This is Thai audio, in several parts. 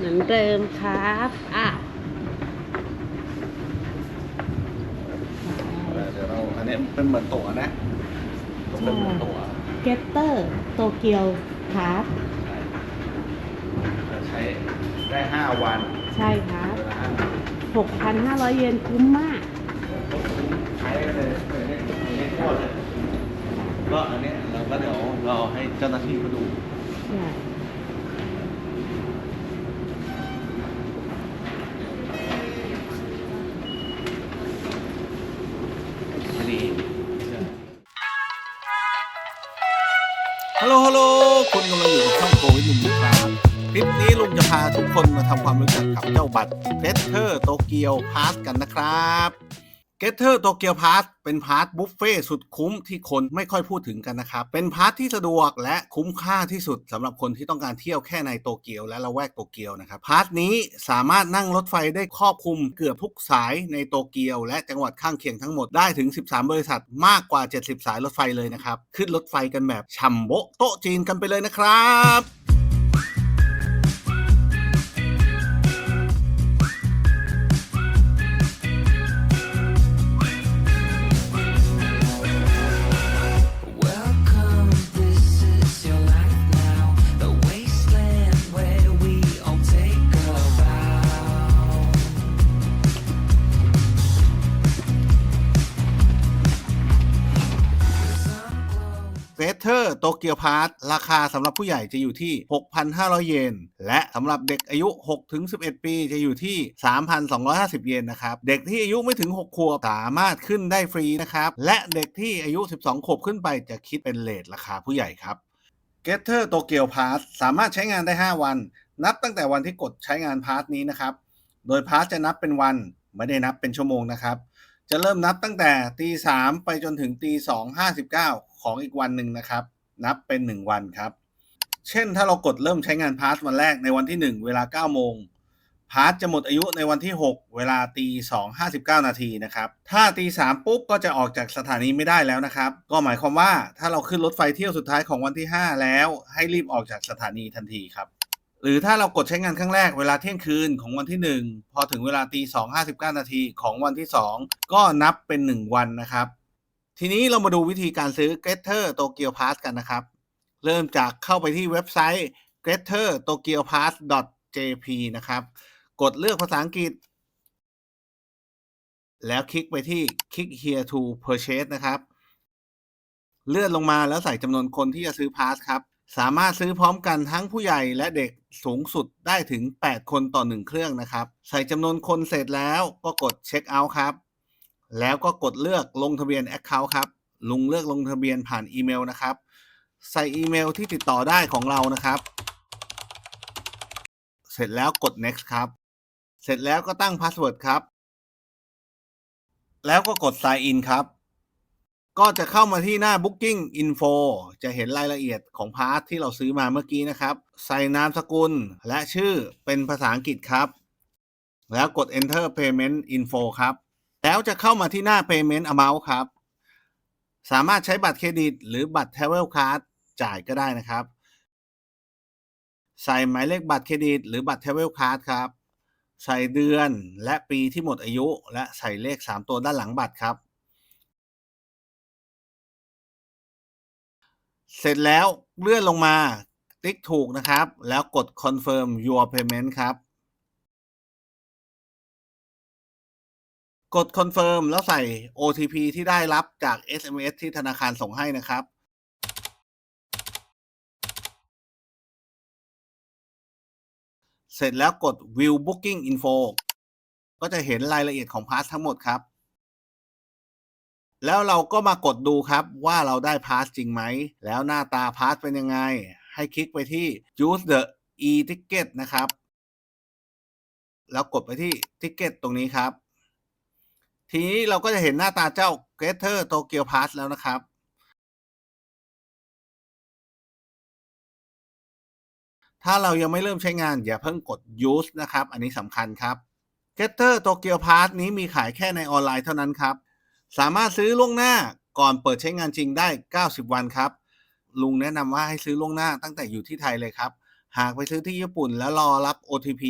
เหมือนเดิมครับอะเดี๋ยวเราอันนี้เป็นเหมือนตั๋วนะเป็นเหมือนตั๋วเกตเตอร์โตเกียวพาร์ทจะใช้ได้ห้าวัน ใช่ครับเวลาห้าวัน6,500 เยนคุ้มมาก ใช้เลยไม่ได้ไม่ได้ทั่วเลยก็อันเนี้ยเราก็เดี๋ยวเราให้เจ้าหน้าที่มาดู ลโหลฮัลโหลคุณกำลังอยู่กับช่องโกวิลุงครับคลิปนี้ลุงจะพาทุกคนมาทำความรู้จักกับเจ้าบัตรเ e เทอร์โตเกียวพาสกันนะครับ เ e เ e อร์โตเกียวพาสเป็นพาสบุฟเฟ่สุดคุ้มที่คนไม่ค่อยพูดถึงกันนะครับ เป็นพาสที่สะดวกและคุ้มค่าที่สุดสำหรับคนที่ต้องการเที่ยวแค่ในโตเกียวและละแวกโตเกียวนะครับ พาสนี้สามารถนั่งรถไฟได้ครอบคลุมเกือบทุกสายในโตเกียว และจังหวัดข้างเคียงทั้งหมดได้ถึง 13 บริษัทมากกว่า 70 สายรถไฟเลยนะครับ ขึ้นรถไฟกันแบบฉ่ำโบโตจีนกันไปเลยนะครับ เ e เ e อร์โตเกียวพาร์ทราคาสำหรับผู้ใหญ่จะอยู่ที่ 6,500 เยน และสำหรับเด็กอายุ 6-11 ปีจะอยู่ที่ 3,250 เยนนะครับ เด็กที่อายุไม่ถึง 6 ขวบสามารถขึ้นได้ฟรีนะครับ และเด็กที่อายุ 12 ขวบขึ้นไปจะคิดเป็นเลทราคาผู้ใหญ่ครับ g e t t e r Tokyo Pass สามารถใช้งานได้ 5 วัน นับตั้งแต่วันที่กดใช้งานพาสนี้นะครับ โดยพาสจะนับเป็นวันไม่ได้นับเป็นชั่วโมงนะครับจะเริ่มนับตั้งแต่ตีสามไปจนถึงตีสองห้าสิบเก้า ของอีกวันหนึ่งนะครับ นับเป็นหนึ่งวันครับ เช่นถ้าเรากดเริ่มใช้งานพาสวันแรกในวันที่หนึ่งเวลาเก้าโมงพาสจะหมดอายุในวันที่หกเวลาตีสองห้าสิบเก้านาทีนะครับ ถ้าตีสามปุ๊บก็จะออกจากสถานีไม่ได้แล้วนะครับ ก็หมายความว่าถ้าเราขึ้นรถไฟเที่ยวสุดท้ายของวันที่ห้าแล้ว ให้รีบออกจากสถานีทันทีครับ หรือถ้าเรากดใช้งานครั้งแรกเวลาเที่ยงคืนของวันที่ 1 พอถึงเวลาตีสองห้าสิบเก้านาทีของวันที่ 2 ก็นับเป็น 1 วันนะครับ ทีนี้เรามาดูวิธีการซื้อ Getter Tokyo Pass กันนะครับ เริ่มจากเข้าไปที่เว็บไซต์ getter tokyo pass jp นะครับ กดเลือกภาษาอังกฤษ แล้วคลิกไปที่ click here to purchase นะครับ เลื่อนลงมาแล้วใส่จำนวนคนที่จะซื้อพาสครับ สามารถซื้อพร้อมกันทั้งผู้ใหญ่และเด็กสูงสุดได้ถึง 8 คนต่อ 1 เครื่องนะครับ ใส่จำนวนคนเสร็จแล้วก็กดเช็คเอาท์ครับ แล้วก็กดเลือกลงทะเบียน Account ครับ ลุงเลือกลงทะเบียนผ่านอีเมลนะครับ ใส่อีเมลที่ติดต่อได้ของเรานะครับ เสร็จแล้วกด next ครับ เสร็จแล้วก็ตั้งพาสเวิร์ดครับ แล้วก็กด sign in ครับ ก็จะเข้ามาที่หน้า Booking Info จะเห็นรายละเอียดของพาร์ทที่เราซื้อมาเมื่อกี้นะครับ ใส่นามสกุลและชื่อเป็นภาษาอังกฤษครับ แล้วกด Enter Payment Info ครับ แล้วจะเข้ามาที่หน้า Payment Amount ครับ สามารถใช้บัตรเครดิต หรือบัตร Travel Card จ่ายก็ได้นะครับ ใส่หมายเลขบัตรเครดิต หรือบัตร Travel Card ครับ ใส่เดือนและปีที่หมดอายุ และใส่เลข 3 ตัวด้านหลังบัตรครับ เสร็จแล้วเลื่อนลงมาติ๊กถูกนะครับ แล้วกด confirm your payment ครับ กด confirm แล้วใส่ OTP ที่ได้รับจาก SMS ที่ธนาคารส่งให้นะครับ เสร็จแล้วกด view booking info ก็จะเห็นรายละเอียดของพาสทั้งหมดครับ แล้วเราก็มากดดูครับว่าเราได้พาสจริงไหม แล้วหน้าตาพาสเป็นยังไง ให้คลิกไปที่ use the e-ticket นะครับ แล้วกดไปที่ ticket ตรงนี้ครับ ทีนี้เราก็จะเห็นหน้าตาเจ้า Greater Tokyo Pass แล้วนะครับ ถ้าเรายังไม่เริ่มใช้งาน อย่าเพิ่งกด use นะครับ อันนี้สำคัญครับ Getter Tokyo Pass นี้มีขายแค่ในออนไลน์เท่านั้นครับ สามารถซื้อล่วงหน้าก่อนเปิดใช้งานจริงได้ 90 วันครับ ลุงแนะนำว่าให้ซื้อล่วงหน้าตั้งแต่อยู่ที่ไทยเลยครับ หากไปซื้อที่ญี่ปุ่นแล้วรอรับ OTP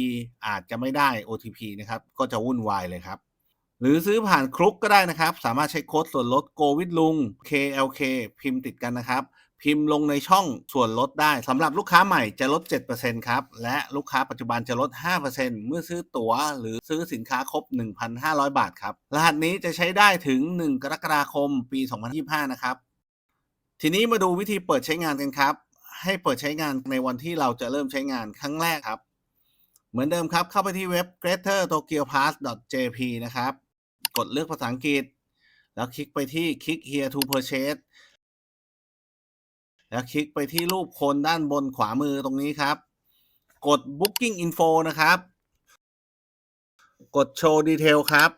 อาจจะไม่ได้ OTP นะครับ ก็จะวุ่นวายเลยครับ หรือซื้อผ่านคลุกก็ได้นะครับ สามารถใช้โค้ดส่วนลด Go with ลุง KLK พิมพ์ติดกันนะครับ พิมพ์ลงในช่องส่วนลดได้สำหรับลูกค้าใหม่จะลด 7%ครับ และลูกค้าปัจจุบันจะลด 5%เมื่อซื้อตั๋ว หรือซื้อสินค้าครบ 1,500 บาทครับ รหัสนี้จะใช้ได้ถึง 1 กรกฎาคมปี 2025 นะครับ ทีนี้มาดูวิธีเปิดใช้งานกันครับ ให้เปิดใช้งานในวันที่เราจะเริ่มใช้งานครั้งแรกครับ เหมือนเดิมครับเข้าไปที่เว็บ greater tokyo pass jp นะครับ กดเลือกภาษาอังกฤษ แล้วคลิกไปที่ click here to purchase แล้วคลิกไปที่รูปคนด้านบนขวามือตรงนี้ครับ กด booking info นะครับ กด show detail ครับ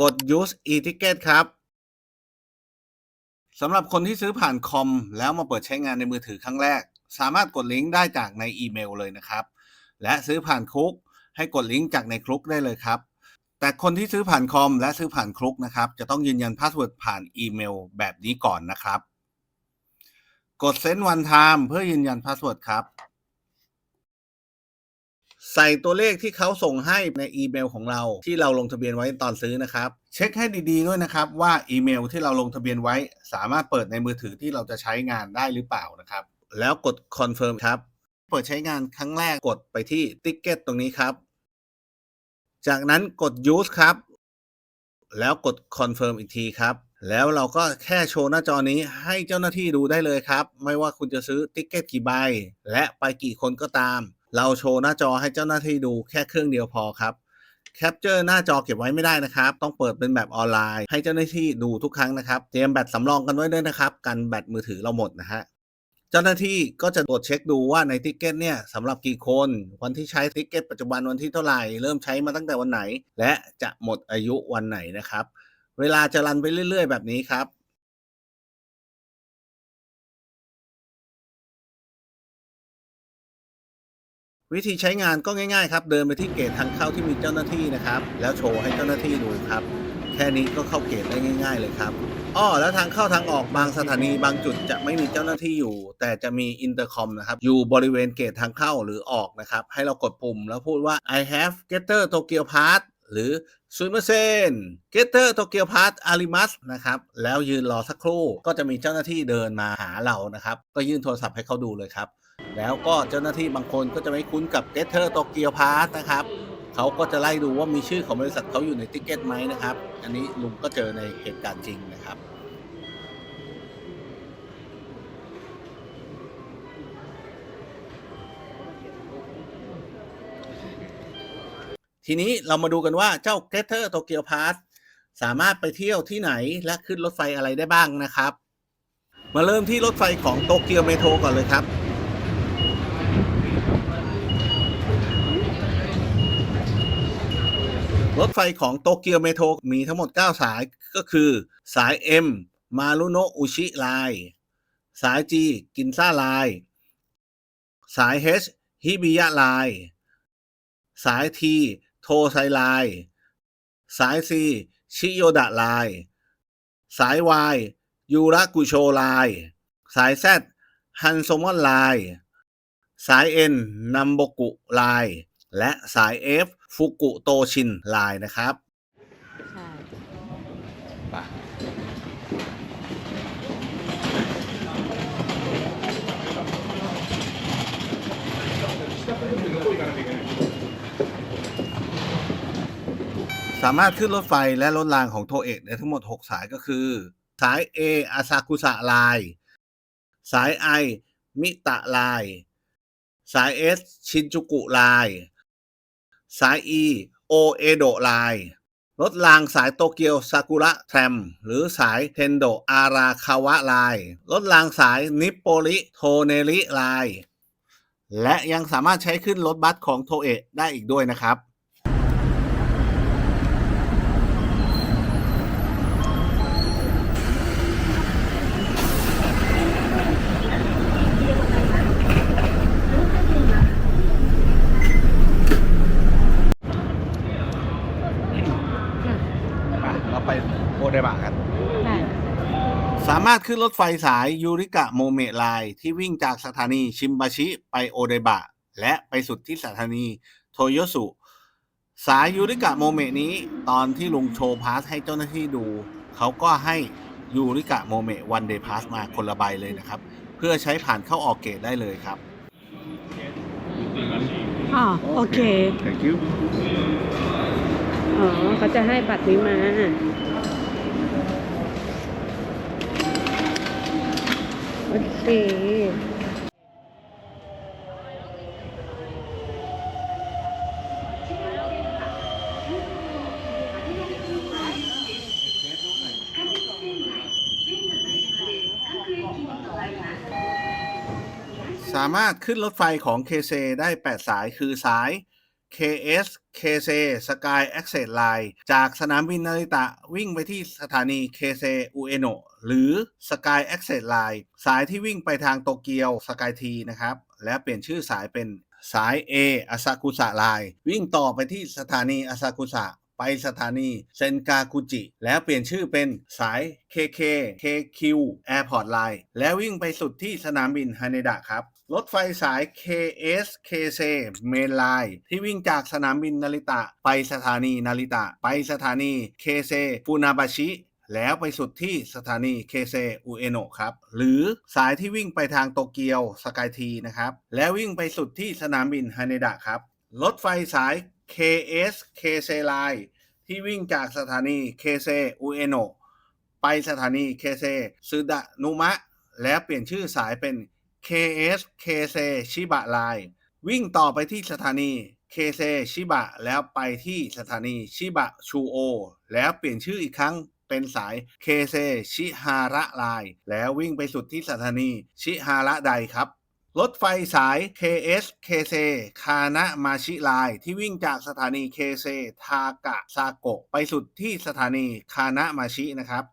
กด use e-ticket ครับสำหรับคนที่ซื้อผ่านคอม แล้วมาเปิดใช้งานในมือถือครั้งแรก สามารถกดลิงก์ได้จากในอีเมลเลยนะครับ และซื้อผ่านคุก ให้กดลิงก์จากในคลุกได้เลยครับ แต่คนที่ซื้อผ่านคอมและซื้อผ่านคลุกนะครับ จะต้องยืนยันพาสเวิร์ดผ่านอีเมลแบบนี้ก่อนนะครับ กด send one time เพื่อยืนยันพาสเวิร์ดครับ ใส่ตัวเลขที่เขาส่งให้ในอีเมลของเราที่เราลงทะเบียนไว้ตอนซื้อนะครับ เช็คให้ดีๆด้วยนะครับ ว่าอีเมลที่เราลงทะเบียนไว้ สามารถเปิดในมือถือที่เราจะใช้งานได้หรือเปล่านะครับ แล้วกด confirm ครับเปิดใช้งานครั้งแรกกดไปที่ ticket ตรงนี้ครับ จากนั้นกด use ครับ แล้วกด confirm อีกทีครับ แล้วเราก็แค่โชว์หน้าจอนี้ให้เจ้าหน้าที่ดูได้เลยครับ ไม่ว่าคุณจะซื้อติ๊กเก็ตกี่ใบ และไปกี่คนก็ตาม เราโชว์หน้าจอให้เจ้าหน้าที่ดูแค่เครื่องเดียวพอครับแคปเจอร์หน้าจอเก็บไว้ไม่ได้นะครับ ต้องเปิดเป็นแบบออนไลน์ ให้เจ้าหน้าที่ดูทุกครั้งนะครับ เตรียมแบตสำรองกันไว้ด้วยนะครับ กันแบตมือถือเราหมดนะฮะ เจ้าหน้าที่ก็จะตรวจเช็คดูว่าในติ๊กเก็ตเนี่ยสำหรับกี่คนวันที่ใช้ติ๊กเก็ตปัจจุบันวันที่เท่าไหร่เริ่มใช้มาตั้งแต่วันไหน และจะหมดอายุวันไหนนะครับ เวลาจะรันไปเรื่อย ๆ แบบนี้ครับวิธีใช้งานก็ง่ายๆครับ เดินไปที่เกตทางเข้าที่มีเจ้าหน้าที่นะครับ แล้วโชว์ให้เจ้าหน้าที่ดูครับ ค่นี้ก็เข้าเกตได้ง่าย ๆ เลยครับอ้อแล้วทางเข้าทางออกบางสถานีบางจุดจะไม่มีเจ้าหน้าที่อยู่ แต่จะมีอินเตอร์คอมนะครับ อยู่บริเวณเกตทางเข้าหรือออกนะครับ ให้เรากดปุ่มแล้วพูดว่า I have Getter Tokyo Pass หรือซูเมเซนเกเตอร์โตเกียวพาร์ตอาริมัสนะครับ แล้วยืนรอสักครู่ ก็จะมีเจ้าหน้าที่เดินมาหาเรานะครับ ก็ยื่นโทรศัพท์ให้เขาดูเลยครับ แล้วก็เจ้าหน้าที่บางคนก็จะไม่คุ้นกับ Getter Tokyo Pass นะครับ เขาก็จะไล่ดูว่ามีชื่อของบริษัทเขาอยู่ในติ๊กเก็ตไหมนะครับ อันนี้ลุงก็เจอในเหตุการณ์จริงนะครับทีนี้เรามาดูกันว่าเจ้า Getter Tokyo Pass สามารถไปเที่ยวที่ไหนและขึ้นรถไฟอะไรได้บ้างนะครับ มาเริ่มที่รถไฟของโตเกียวเมโทรก่อนเลยครับ รถไฟของโตเกียวเมโทรมีทั้งหมด 9 สายก็คือ สาย M มารุโนะอุชิไลน์สาย G กินซ่าไลน์สาย H ฮิบิยะไลน์สาย T โทไซไลน์สาย C ชิโยดะไลน์สาย Y ยูระกุโชไลน์สาย Z ฮันโซมอนไลน์สาย N นัมโบกุไลน์และสาย F ฟุกุโตชินไลน์นะครับใช่สามารถขึ้นรถไฟและรถรางของโทเอะได้ทั้งหมด 6 สายก็คือ สาย A อาซากุสะไลน์ สาย I มิตะไลน์ สาย S ชินจูกุไลน์ สาย E โอเอโดไลน์รถรางสายโตเกียวซากุระแทรม หรือสายเทนโดอาราคาวะไลน์รถรางสายนิปโปลิโทเนริไลน์และยังสามารถใช้ขึ้นรถบัสของโทเอะได้อีกด้วยนะครับ เราไปโอเดบะกันใช่สามารถารถขึ้นรถไฟสายยูริกะโมเมะไลน์ที่วิ่งจากสถานีชิมบาชิไปโอเดบะ และไปสุดที่สถานีโทโยสุ สายยูริกะโมเมะนี้ตอนที่ลุงโชว์พาสให้เจ้าหน้าที่ดู เขาก็ให้ยูริกะโมเมะวันเดย์พาสมาคนละใบเลยนะครับ เพื่อใช้ผ่านเข้าออกเกตได้เลยครับ อ๋อโอเค Thank you อ๋อเขาจะให้บัตรนี้มา โอเคสามารถขึ้นรถไฟของ KC ได้ 8 สายคือสาย KS KC Sky Access Line จากสนามบินนาริตะวิ่งไปที่สถานี KC Ueno หรือ Sky Access Line สายที่วิ่งไปทางโตเกียว Sky T นะครับ และเปลี่ยนชื่อสายเป็นสาย A อาซากุสะไลน์วิ่งต่อไปที่สถานีอาซากุสะไปสถานีเซนกากุจิ แล้วเปลี่ยนชื่อเป็นสาย KK KQ Airport Line แล้ววิ่งไปสุดที่สนามบินฮาเนดะครับ รถไฟสาย KS KC Main Line ที่วิ่งจากสนามบินนาริตะ ไปสถานีนาริตะ ไปสถานี KC ฟูนาบาชิ แล้วไปสุดที่สถานีเคเซอุเอโนะครับ หรือสายที่วิ่งไปทางโตเกียวสกายทีนะครับ แล้ววิ่งไปสุดที่สนามบินฮาเนดะครับ รถไฟสาย KS k c Line ที่วิ่งจากสถานีเคเซอุเอโนะไปสถานีเคเซซึดะนุมะ แล้วเปลี่ยนชื่อสายเป็น KS k c ชิบะไลน์วิ่งต่อไปที่สถานีเคเซชิบะแล้วไปที่สถานีชิบะชูโอ แล้วเปลี่ยนชื่ออีกครั้ง เป็นสายเคเซชิฮาระไลน์แล้ววิ่งไปสุดที่สถานีชิฮาระไดครับรถไฟสาย KS KC คานะมาชิไลน์ที่วิ่งจากสถานี KC ทากะซาโกะไปสุดที่สถานีคานะมาชินะครับ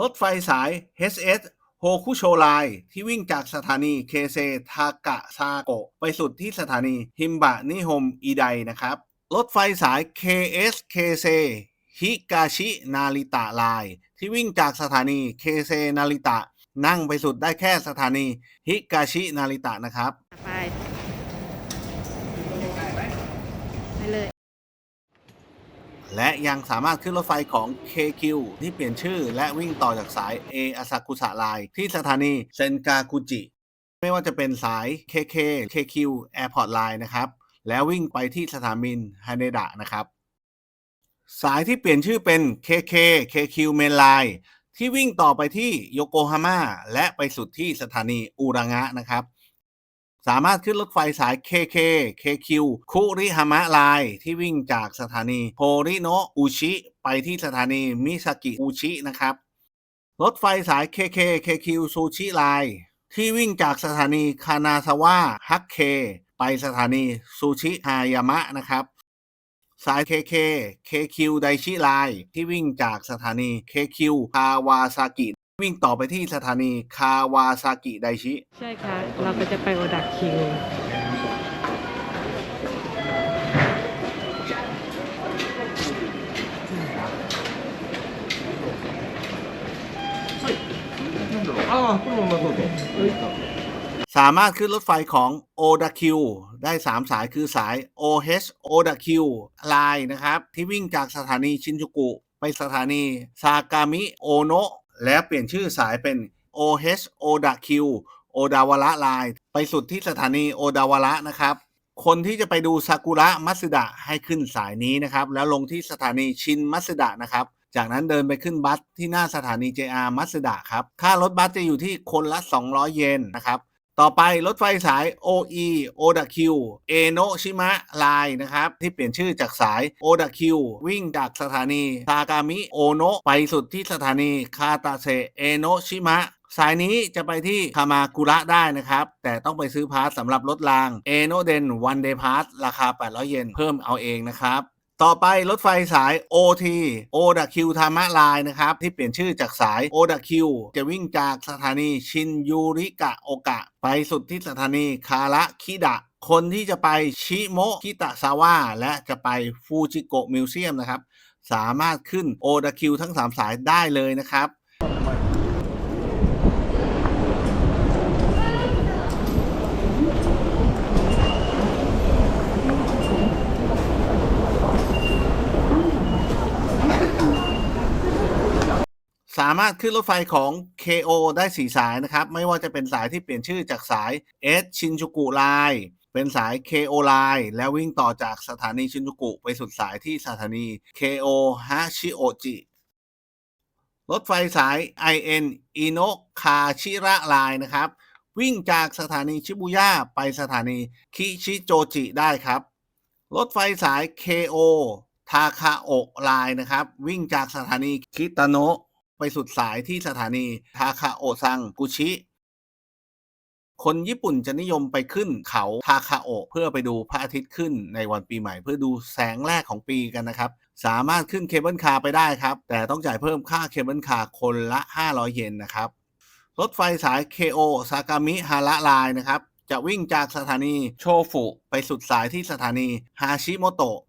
รถไฟสาย HS โฮคุโชไลน์ที่วิ่งจากสถานีเคเซทากะซาโกะไปสุดที่สถานีฮิมบะนิโฮมอีไดนะครับ รถไฟสาย KS KC ฮิกาชินาริตะไลน์ที่วิ่งจากสถานีเคเซนาริตะ นั่งไปสุดได้แค่สถานีฮิกาชินาริตะนะครับ ไป ไปเลย และยังสามารถขึ้นรถไฟของ KQ ที่เปลี่ยนชื่อและวิ่งต่อจากสาย A อาซากุสะไลน์ที่สถานีเซนกากุจิ ไม่ว่าจะเป็นสาย KK KQ Airport Line นะครับ แล้ววิ่งไปที่สถานบินฮาเนดะนะครับ สายที่เปลี่ยนชื่อเป็น KK KQ Main Line ที่วิ่งต่อไปที่โยโกฮาม่าและไปสุดที่สถานีอูรางะนะครับ สามารถขึ้นรถไฟสาย KK KQ คุริฮามะไลน์ที่วิ่งจากสถานีโพริโนะอุชิไปที่สถานีมิซากิอุชินะครับ รถไฟสาย KK KQ ซูชิไลน์ที่วิ่งจากสถานีคานาซาวะฮักเค ไปสถานีซูชิฮายามะนะครับ สาย KK KQ ไดชิไลน์ที่วิ่งจากสถานี KQ คาวาซากิ วิ่งต่อไปที่สถานีคาวาซากิไดชิ ใช่ค่ะ เราก็จะไปโอดักคิว ああ、このままどうぞ。 สามารถขึ้นรถไฟของ Oda Q ได้ 3 สายคือสาย OH Oda Q Line นะครับ ที่วิ่งจากสถานีชินจูกุ ไปสถานีซากามิโอโนะแล้วเปลี่ยนชื่อสายเป็น OH Oda Q โอดาวาระไลน์ไปสุดที่สถานีโอดาวระนะครับ คนที่จะไปดูซากุระมัสึดะให้ขึ้นสายนี้นะครับ แล้วลงที่สถานีชินมัสึดะนะครับ จากนั้นเดินไปขึ้นบัสที่หน้าสถานี JR มัสึดะครับ ค่ารถบัสจะอยู่ที่คนละ 200 เยนนะครับ ต่อไปรถไฟสาย OE ODQ เอโนชิมะไลน์นะครับ ที่เปลี่ยนชื่อจากสาย ODQ วิ่งจากสถานีซากามิโอโนะไปสุดที่สถานีคาตาเซเอโนชิมะสายนี้จะไปที่คามากุระได้นะครับ แต่ต้องไปซื้อพาสสำหรับรถรางเอโนเดนวันเดย์พาสราคา 800 เยนเพิ่มเอาเองนะครับ ต่อไปรถไฟสาย OT Oda Q ทามะลายนะครับ ที่เปลี่ยนชื่อจากสาย Oda Q จะวิ่งจากสถานีชินยูริกะโอกะ ไปสุดที่สถานีคาระคิดะคนที่จะไปชิโมคิตะซาวะและจะไปฟูจิโกะมิวเซียมนะครับ สามารถขึ้น Oda Q ทั้ง 3 สายได้เลยนะครับ สามารถขึ้นรถไฟของ KO ได้4สายนะครับ ไม่ว่าจะเป็นสายที่เปลี่ยนชื่อจากสาย S ชินจูกุไลน์เป็นสาย KO Line แล้ววิ่งต่อจากสถานีชินจูกุไปสุดสายที่สถานี KO ฮาชิโอจิรถไฟสาย IN อิโนคาชิระไลน์นะครับ วิ่งจากสถานีชิบุย่าไปสถานีคิชิโจจิได้ครับ รถไฟสาย KO ทาคาโอไลน์นะครับ วิ่งจากสถานีคิตาโนะ ไปสุดสายที่สถานีทาคาโอซังกุชิ คนญี่ปุ่นจะนิยมไปขึ้นเขาทาคาโอเพื่อไปดูพระอาทิตย์ขึ้นในวันปีใหม่ เพื่อดูแสงแรกของปีกันนะครับ สามารถขึ้นเคเบิลคาร์ไปได้ครับ แต่ต้องจ่ายเพิ่มค่าเคเบิลคาร์คนละ 500 เยนนะครับ รถไฟสาย KO ซากามิฮาระไลน์นะครับ จะวิ่งจากสถานีโชฟุไปสุดสายที่สถานีฮาชิโมโตะ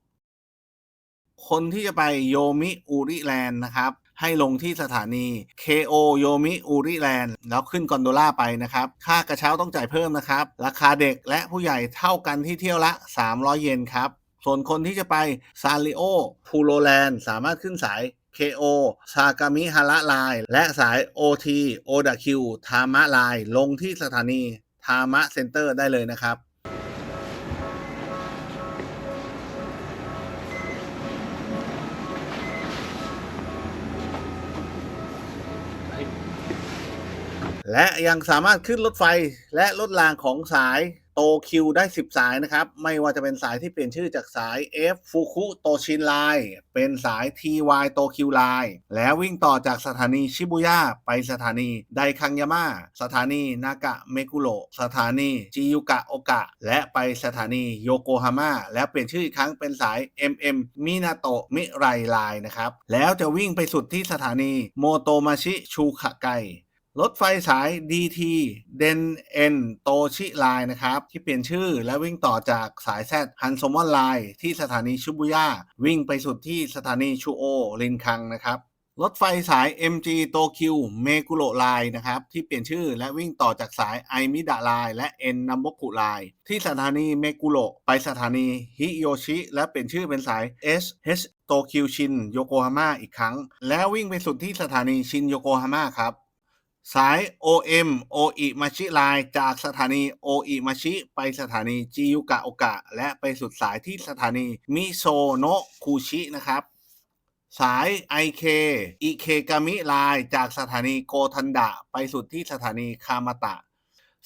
คนที่จะไปโยมิอุริแลนด์นะครับ ให้ลงที่สถานี KO โยมิอุริแลนด์แล้วขึ้นกอนโดล่าไปนะครับ ค่ากระเช้าต้องจ่ายเพิ่มนะครับ ราคาเด็กและผู้ใหญ่เท่ากันที่เที่ยวละ 300 เยนครับ ส่วนคนที่จะไปซาริโอพูโรแลนด์สามารถขึ้นสาย KO ซากามิฮาระไลน์และสาย OT โอดาคิวทามะไลน์ลงที่สถานีทามะเซ็นเตอร์ได้เลยนะครับ และยังสามารถขึ้นรถไฟและรถรางของสายโตคิวได้ 10 สายนะครับ ไม่ว่าจะเป็นสายที่เปลี่ยนชื่อจากสาย F ฟุคุโตชินไลน์เป็นสาย TY โตคิวไลน์แล้ววิ่งต่อจากสถานีชิบุย่าไปสถานีไดคังยาม่าสถานีนากะเมกุโรสถานีจิยุกะโอกะ และไปสถานีโยโกฮาม่าแล้วเปลี่ยนชื่ออีกครั้งเป็นสาย MM มินาโตะมิไรไลน์นะครับแล้วจะวิ่งไปสุดที่สถานีโมโตมาชิชูขะไก รถไฟสาย DT เดนเอ็นโตชิไลน์นะครับ ที่เปลี่ยนชื่อและวิ่งต่อจากสายแซดฮันโซมอนไลน์ที่สถานีชิบุย่า วิ่งไปสุดที่สถานีชูโอรินคังนะครับ รถไฟสาย MG โตคิวเมกุโรไลน์นะครับ ที่เปลี่ยนชื่อและวิ่งต่อจากสายไอมิดะไลน์และเอ็นนัมบกุไลน์ที่สถานีเมกุโรไปสถานีฮิโยชิ และเปลี่ยนชื่อเป็นสาย SH โตคิวชินโยโกฮาม่าอีกครั้ง แล้ววิ่งไปสุดที่สถานีชินโยโกฮาม่าครับ สาย OM โออิมาชิไลน์จากสถานีโออิมาชิ ไปสถานีจิยุกะโอกะ และไปสุดสายที่สถานีมิโซโนะคูชินะครับ สาย IK อิเคกามิไลน์จากสถานีโกทันดะ ไปสุดที่สถานีคามาตะ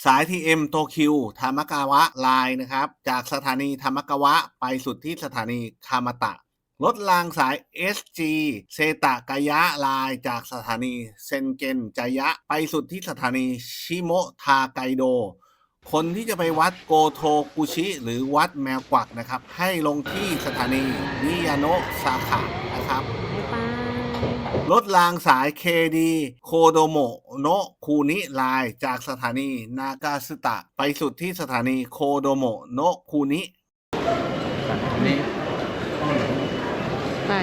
สาย TM โตคิวธามากาวะไลน์นะครับ จากสถานีธามากาวะ ไปสุดที่สถานีคามาตะ รถรางสาย SG เซตะกายะไลน์จากสถานีเซนเกนจายะไปสุดที่สถานีชิโมทาไกโด คนที่จะไปวัดโกโทกุชิ หรือวัดแมวกวักนะครับ ให้ลงที่สถานีนิยาโนะซาขะนะครับบ๊ายบายรถรางสาย KD โคโดโมโนะคูนิไลน์จากสถานีนากาสึตะ ไปสุดที่สถานีโคโดโมโนะคูนิ ไป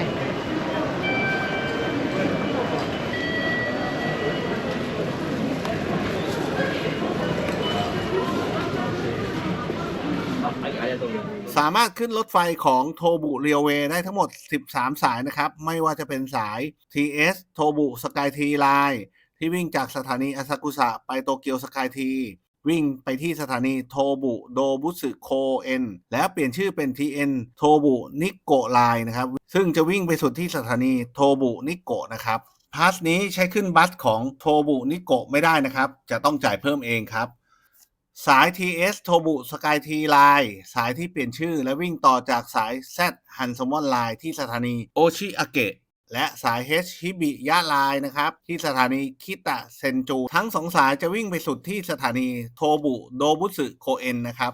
สามารถขึ้นรถไฟของโทบุเรียวเวได้ทั้งหมด 13 สายนะครับ ไม่ว่าจะเป็นสาย TS โทบุสกายทีไลน์ที่วิ่งจากสถานีอาซากุสะไปโตเกียวสกายที วิ่งไปที่สถานีโทบุโดบุสึโคเอ็น แล้วเปลี่ยนชื่อเป็น TN โทบุนิโกไลน์นะครับ ซึ่งจะวิ่งไปสุดที่สถานีโทบุนิโกะนะครับพาสนี้ใช้ขึ้นบัสของโทบุนิโกะไม่ได้นะครับ จะต้องจ่ายเพิ่มเองครับ สาย TS โทบุสกายทีไลน์สายที่เปลี่ยนชื่อและวิ่งต่อจากสาย Z ฮันซมอนไลน์ที่สถานีโอชิอาเกะและสาย H ฮิบิยะไลน์นะครับ ที่สถานีคิตะเซนจู ทั้งสองสายจะวิ่งไปสุดที่สถานีโทบุโดบุสึโคเอ็นนะครับ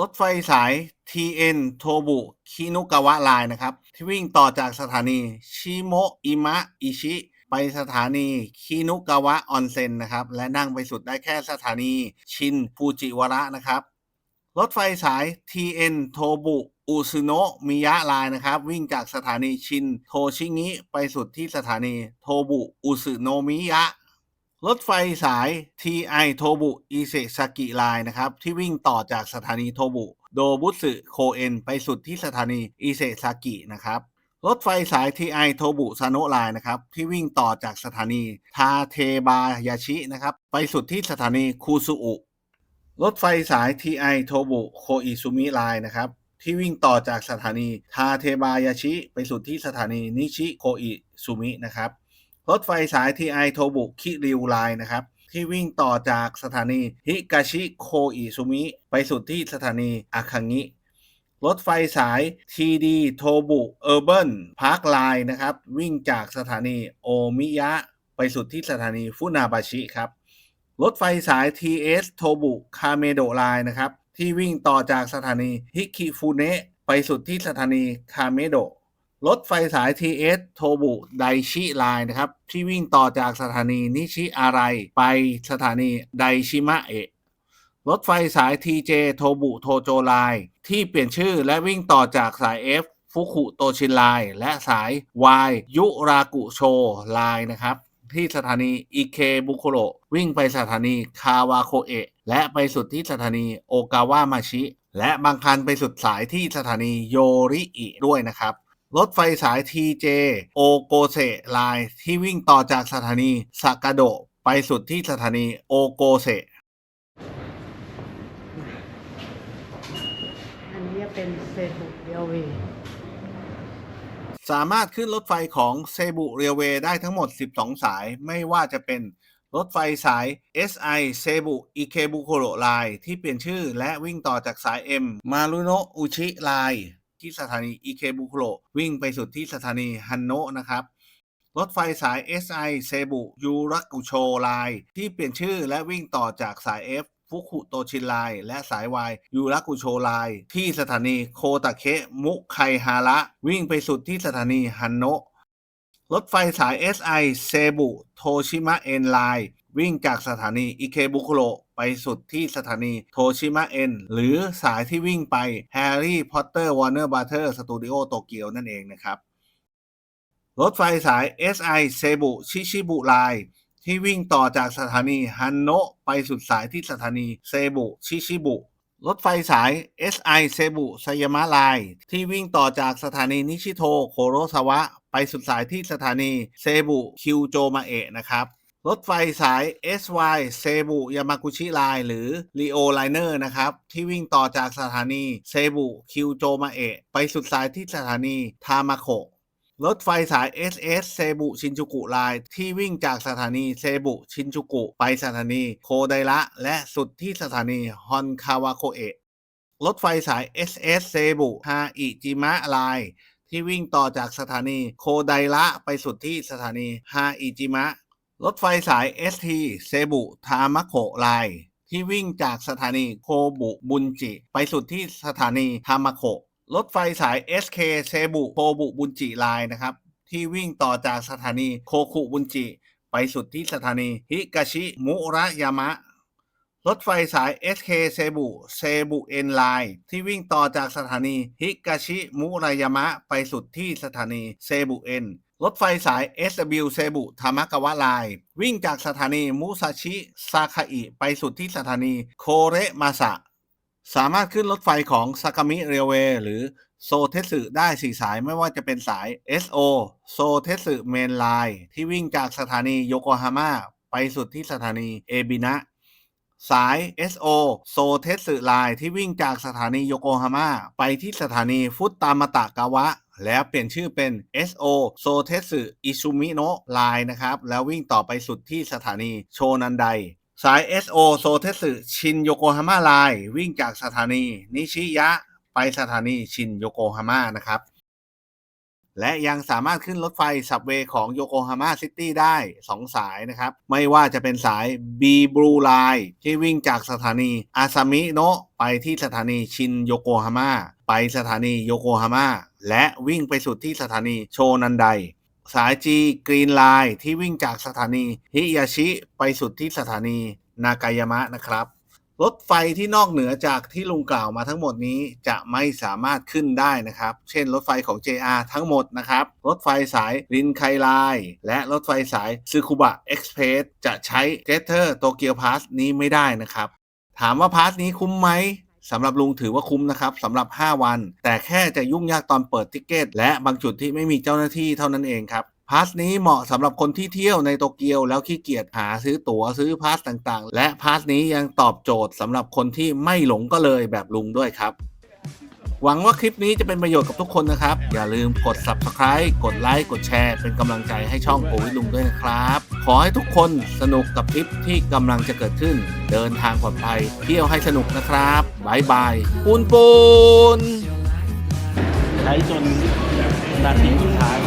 รถไฟสาย TN โทบุคินุกาวะไลน์นะครับ ที่วิ่งต่อจากสถานีชิโมอิมะอิชิ ไปสถานีคินุกาวะออนเซ็นนะครับ และนั่งไปสุดได้แค่สถานีชินฟูจิวระนะครับ รถไฟสาย TN โทบุอุซึโนะมิยะไลน์นะครับ วิ่งจากสถานีชินโทชิงิ ไปสุดที่สถานีโทบุอุซึโนมิยะ รถไฟสาย TI โทบุอิเซซากิไลน์นะครับที่วิ่งต่อจากสถานีโทบุโดบุสึโคเอ็นไปสุดที่สถานีอิเซซากินะครับรถไฟสาย TI โทบุซาโนะไลน์นะครับที่วิ่งต่อจากสถานีทาเทบายาชินะครับไปสุดที่สถานีคูซุอุรถไฟสาย TI โทบุโคอิซุมิไลน์นะครับที่วิ่งต่อจากสถานีทาเทบายาชิ ไปสุดที่สถานีนิชิโคอิซุมินะครับ รถไฟสาย TI โทบุคิริวไลน์นะครับ ที่วิ่งต่อจากสถานีฮิกาชิโคอิซุมิ ไปสุดที่สถานีอาคังิรถไฟสาย TD โทบุเออร์เบิร์นพาร์คไลน์นะครับ วิ่งจากสถานีโอมิยะ ไปสุดที่สถานีฟุนาบาชิครับ รถไฟสาย TS โทบุคาเมโดไลน์นะครับ ที่วิ่งต่อจากสถานีฮิคิฟูเนะไปสุดที่สถานีคาเมโด รถไฟสาย TS โทบุไดชิไลน์นะครับ ที่วิ่งต่อจากสถานีนิชิอาไรไปสถานีไดชิมะเอะรถไฟสาย TJ โทบุโทโจไลน์ที่เปลี่ยนชื่อและวิ่งต่อจากสาย F ฟุคุโตชินไลน์และสาย Y ยุรากุโชไลน์นะครับ ที่สถานีอิเคบุโคโรวิ่งไปสถานีคาวาโคเอะและไปสุดที่สถานีโอกาวามาชิ และบางคันไปสุดสายที่สถานีโยริอิด้วยนะครับ รถไฟสาย TJ โอโกเซไลน์ที่วิ่งต่อจากสถานีซากาโดะไปสุดที่สถานีโอโกเซอันนี้จะเป็นเซบุเรียวเวย์สามารถขึ้นรถไฟของเซบุเรียเวได้ทั้งหมด 12 สายไม่ว่าจะเป็นรถไฟสาย SI เซบุอิเคบุโคโรไลน์ที่เปลี่ยนชื่อและวิ่งต่อจากสาย M มารุโนะอุชิไลน์ ที่สถานีอิเคบุโคโรวิ่งไปสุดที่สถานีฮันโนะนะครับ รถไฟสาย SI เซบุยูรักุโชไลน์ที่เปลี่ยนชื่อและวิ่งต่อจากสาย F ฟุคุโตชินไลน์และสาย Y ยูรักุโชไลน์ที่สถานีโคตะเคมุไคฮาระวิ่งไปสุดที่สถานีฮันโนะรถไฟสาย SI เซบุโทชิมะเอ็นไลน์วิ่งจากสถานีอิเคบุคุโร ไปสุดที่สถานีโทชิมะเอ็นหรือสายที่วิ่งไปแฮร์รี่พอตเตอร์วอร์เนอร์บัตเตอร์สตูดิโอโตเกียวนั่นเองนะครับรถไฟสาย SI เซบุชิชิบุไลน์ที่วิ่งต่อจากสถานีฮันโนะไปสุดสายที่สถานีเซบุชิชิบุรถไฟสาย SI เซบุไซยามะไลน์ที่วิ่งต่อจากสถานีนิชิโทโคโรซาวะ ไปสุดสายที่สถานีเซบุคิวโจมาเอะนะครับ รถไฟสาย SY เซบุยามากุชิไลน์หรือ Rio Liner นะครับ ที่วิ่งต่อจากสถานีเซบุคิวโจมาเอะไปสุดสายที่สถานีทามาโคะรถไฟสาย SS เซบุชินจูกุไลน์ที่วิ่งจากสถานีเซบุชินจูกุไปสถานีโคไดระและสุดที่สถานีฮอนคาวาโคเอะรถไฟสาย SS เซบุฮาอิจิมะไลน์ที่วิ่งต่อจากสถานีโคไดระไปสุดที่สถานีฮาอิจิมะ รถไฟสาย ST เซบุทามะโคะไลที่วิ่งจากสถานีโคบุบุนจิ ไปสุดที่สถานีทามะโคะรถไฟสาย SK เซบุโคบุบุนจิไลนะครับ ที่วิ่งต่อจากสถานีโคคุบุนจิ ไปสุดที่สถานีฮิกาชิมุระยามะ รถไฟสาย SK เซบุเซบุเอ็นไลน์ที่วิ่งต่อจากสถานีฮิกาชิมุรายามะ ไปสุดที่สถานีเซบุเอ็น รถไฟสาย SW เซบุทามะกาวะไลน์วิ่งจากสถานีมุซาชิซาคาอิไปสุดที่สถานีโคเรมาสะ สามารถขึ้นรถไฟของซากามิเรเวหรือโซเทสึได้4สายไม่ว่าจะเป็นสาย SO โซเทสึเมนไลน์ที่วิ่งจากสถานีโยโกฮาม่าไปสุดที่สถานีเอบินะ สาย SO โซเทสึไลน์ที่วิ่งจากสถานีโยโกฮาม่าไปที่สถานีฟุตตามะตะกาวะ แล้วเปลี่ยนชื่อเป็น SO โซเทสึอิซุมิโนะไลน์นะครับ แล้ววิ่งต่อไปสุดที่สถานีโชนันไดสาย SO โซเทสึชินโยโกฮาม่าไลน์วิ่งจากสถานีนิชิยะไปสถานีชินโยโกฮาม่านะครับ และยังสามารถขึ้นรถไฟสับเวย์ของโยโกฮาม่าซิตี้ได้ 2 สายนะครับ ไม่ว่าจะเป็นสาย B Blue Line ที่วิ่งจากสถานีอาซามิโนะไปที่สถานีชินโยโกฮาม่าไปสถานีโยโกฮาม่าและวิ่งไปสุดที่สถานีโชนันไดสาย G Green Line ที่วิ่งจากสถานีฮิยาชิ ไปสุดที่สถานีนากายามะนะครับ รถไฟที่นอกเหนือจากที่ลุงกล่าวมาทั้งหมดนี้จะไม่สามารถขึ้นได้นะครับ เช่น รถไฟของ JR ทั้งหมดนะครับ รถไฟสายรินไคไลและรถไฟสายซึคุบะเอ็กซ์เพรสจะใช้เจเตอร์โตเกียวพาสนี้ไม่ได้นะครับ ถามว่าพาสนี้คุ้มไหมสำหรับลุงถือว่าคุ้มนะครับสำหรับ 5 วัน แต่แค่จะยุ่งยากตอนเปิดทิเกตและบางจุดที่ไม่มีเจ้าหน้าที่เท่านั้นเองครับ พาสนี้เหมาะสำหรับคนที่เที่ยวในโตเกียวแล้วขี้เกียจหาซื้อตั๋วซื้อพาสต่างๆ และพาสนี้ยังตอบโจทย์สำหรับคนที่ไม่หลงก็เลยแบบลุงด้วยครับ หวังว่าคลิปนี้จะเป็นประโยชน์กับทุกคนนะครับ อย่าลืมกด subscribe กดไลค์กดแชร์ เป็นกำลังใจให้ช่องโอวิลุงด้วยนะครับ ขอให้ทุกคนสนุกกับทริปที่กำลังจะเกิดขึ้น เดินทางปลอดภัยเที่ยวให้สนุกนะครับบายบายปูนปูนใช้จนนาทีสุดท้าย